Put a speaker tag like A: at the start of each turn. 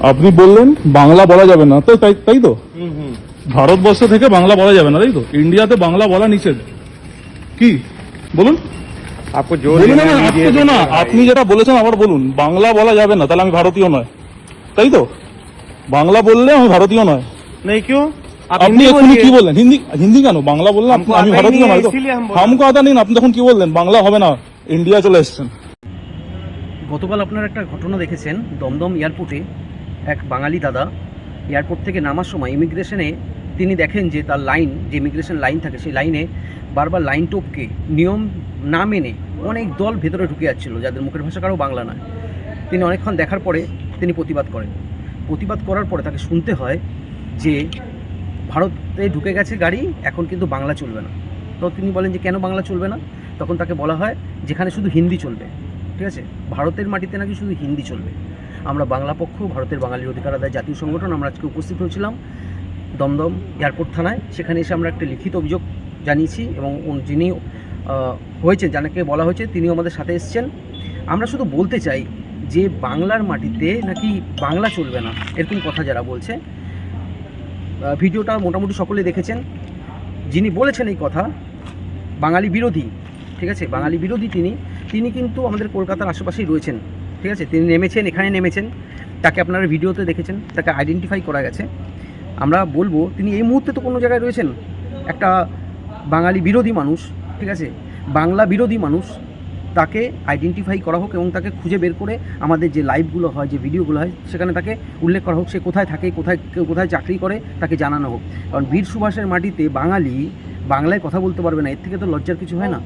A: আপনি বললেন বাংলা বলা যাবে না তো তাই তো? ভারতবর্ষ থেকে বাংলা বলা যাবে না তাই তো? ইন্ডিয়াতে বাংলা বলা নিষেধ। কি? বলুন। আপনি যেটা বলেছেন আবার বলুন। বাংলা বলা যাবে না তাহলে আমি ভারতীয় নয়। তাই তো? বাংলা বললে আমি ভারতীয় নয়।
B: নেই কেউ?
A: আপনি
B: এখন
A: কি বললেন? হিন্দি হিন্দি কেন? বাংলা বললেন আমি ভারতীয় নয় হাম কথা নিন আপনি তখন কি বললেন? বাংলা হবে না ইন্ডিয়া চলে এসছেন।
C: গতকাল আপনার একটা ঘটনা দেখেছেন দমদম এয়ারপোর্টে। এক বাঙালি দাদা এয়ারপোর্ট থেকে নামার সময় ইমিগ্রেশনে তিনি দেখেন যে তার লাইন যে ইমিগ্রেশন লাইন থাকে, সেই লাইনে বারবার লাইন টপকে, নিয়ম না মেনে অনেক দল ভেতরে ঢুকে যাচ্ছিল, যাদের মুখের ভাষা কারও বাংলা নয়। তিনি অনেকক্ষণ দেখার পরে তিনি প্রতিবাদ করেন। প্রতিবাদ করার পরে তাকে শুনতে হয় যে ভারতে ঢুকে গেছে গাড়ি, এখন কিন্তু বাংলা চলবে না। তো তিনি বলেন যে, কেন বাংলা চলবে না? তখন তাকে বলা হয়, যেখানে শুধু হিন্দি চলবে। ঠিক আছে? ভারতের মাটিতে নাকি শুধু হিন্দি চলবে? আমরা বাংলা পক্ষ, ভারতের বাঙালির অধিকার আদায় জাতীয় সংগঠন, আমরা আজকে উপস্থিত হয়েছিলাম দমদম এয়ারপোর্ট থানায়। সেখানে এসে আমরা একটা লিখিত অভিযোগ জানিয়েছি এবং যিনি হয়েছেন, যাকে বলা হয়েছে, তিনিও আমাদের সাথে এসছেন। আমরা শুধু বলতে চাই যে বাংলার মাটিতে নাকি বাংলা চলবে না, এরকম কথা যারা বলছে। ভিডিওটা মোটামুটি সকলে দেখেছেন। যিনি বলেছেন এই কথা, বাঙালি বিরোধী, ঠিক আছে? বাঙালি বিরোধী তিনি। তিনি কিন্তু আমাদের কলকাতার আশেপাশেই রয়েছেন। ঠিক আছে? তিনি নেমেছেন, এখানে নেমেছেন। তাকে আপনারা ভিডিওতে দেখেছেন, তাকে আইডেন্টিফাই করা গেছে। আমরা বলব, তিনি এই মুহূর্তে তো কোনো জায়গায় রয়েছেন। একটা বাঙালি বিরোধী মানুষ, ঠিক আছে? বাংলা বিরোধী মানুষ, তাকে আইডেন্টিফাই করা হোক এবং তাকে খুঁজে বের করে আমাদের যে লাইভগুলো হয়, যে ভিডিওগুলো হয়, সেখানে তাকে উল্লেখ করা হোক, সে কোথায় থাকে, কোথায় কোথায় চাকরি করে, তাকে জানানো হোক। কারণ বীর সুভাষের মাটিতে বাঙালি বাংলায় কথা বলতে পারবে না, এর থেকে তো লজ্জার কিছু হয় না।